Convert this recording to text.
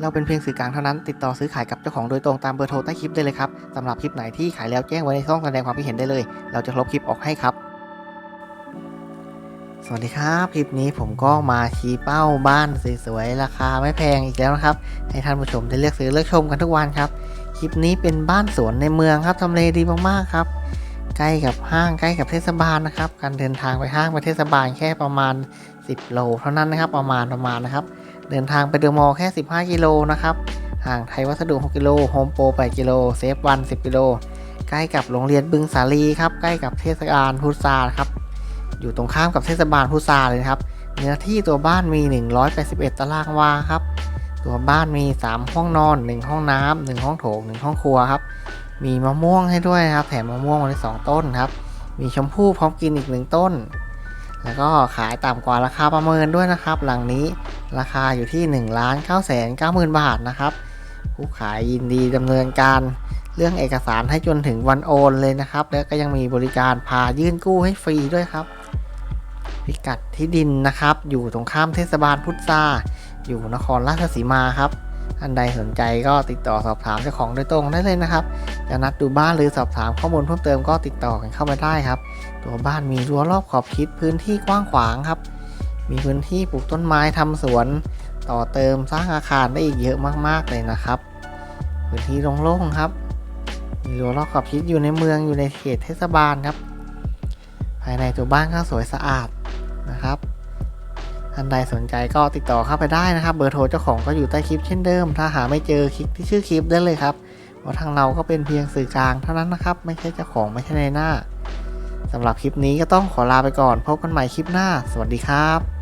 เราเป็นเพียงสื่อกลางเท่านั้น ติดต่อซื้อขายกับเจ้าของโดยตรงตามเบอร์โทรใต้คลิปได้เลยครับสำหรับคลิปไหนที่ขายแล้วแจ้งไว้ในช่องแสดงความคิดเห็นได้เลย เราจะลบคลิปออกให้ครับ สวัสดีครับ คลิปนี้ผมก็มาชี้เป้าบ้านสวยๆราคาไม่แพงอีกแล้วนะครับให้ท่านผู้ชมได้เลือกซื้อเลือกชมกันทุกวันครับ คลิปนี้เป็นบ้านสวนในเมืองครับทำเลดีมากๆครับใกล้กับห้างใกล้กับเทศบาลนะครับ การเดินทางไปห้างไปเทศบาลแค่ประมาณ 10 โล เท่านั้นนะครับประมาณประมาณนะครับ เดินทางไปเดอะมอลล์แค่ 15 กิโลนะครับห่างไทยวัสดุ 6 กิโลโฮมโปร 8 กิโลเซฟวัน 10 กิโล ใกล้กับโรงเรียนบึงสาลีครับ ใกล้กับเทศบาลพุทราครับ อยู่ตรงข้ามกับเทศบาลพุทราเลยครับ เนื้อที่ตัวบ้านมี 181 ตารางวาครับ ตัวบ้านมี 3 ห้องนอน 1 ห้องน้ำ1ห้องโถง 1 ห้องครัวครับ มีมะม่วงให้ด้วยครับ แถมมะม่วงมาได้2ต้นครับ มีชมพู่พร้อมกินอีก 1 ต้น แล้วก็ขายต่ำกว่าราคาประเมินด้วยนะครับ หลังนี้ ราคาอยู่ที่1 9 9 9 0 0 0บาทนะครับ ผู้ขายยินดีดำเนินการเรื่องเอกสารให้จนถึงวันโอนเลยนะครับ แล้วก็ยังมีบริการพายื่นกู้ให้ฟรีด้วยครับ พิกัดที่ดินนะครับ อยู่ตรงข้ามเทศบาลพุทราอยู่นครราชสีมาครับท่านใดสนใจก็ติดต่อสอบถามเจ้าของโดยตรงได้เลยนะครับจะนัดดูบ้านหรือสอบถามข้อมูลเพิ่มเติมก็ติดต่อกันเข้ามาได้ครับ ตัวบ้านมีรั้วรอบขอบชิดพื้นที่กว้างขวางครับ มีพื้นที่ปลูกต้นไม้ทำสวน ต่อเติมสร้างอาคารได้อีกเยอะมากๆเลยนะครับ พื้นที่โล่งๆครับ มีรั้วรอบขอบชิดอยู่ในเมืองอยู่ในเขตเทศบาลครับ ภายในตัวบ้านก็สวยสะอาดนะครับท่านใดสนใจก็ติดต่อเข้าไปได้นะครับ เบอร์โทรเจ้าของก็อยู่ใต้คลิปเช่นเดิม ถ้าหาไม่เจอคลิกที่ชื่อคลิปได้เลยครับเพราะทางเราก็เป็นเพียงสื่อกลางเท่านั้นนะครับ ไม่ใช่เจ้าของไม่ใช่ในหน้าสำหรับคลิปนี้ก็ต้องขอลาไปก่อน พบกันใหม่คลิปหน้า สวัสดีครับ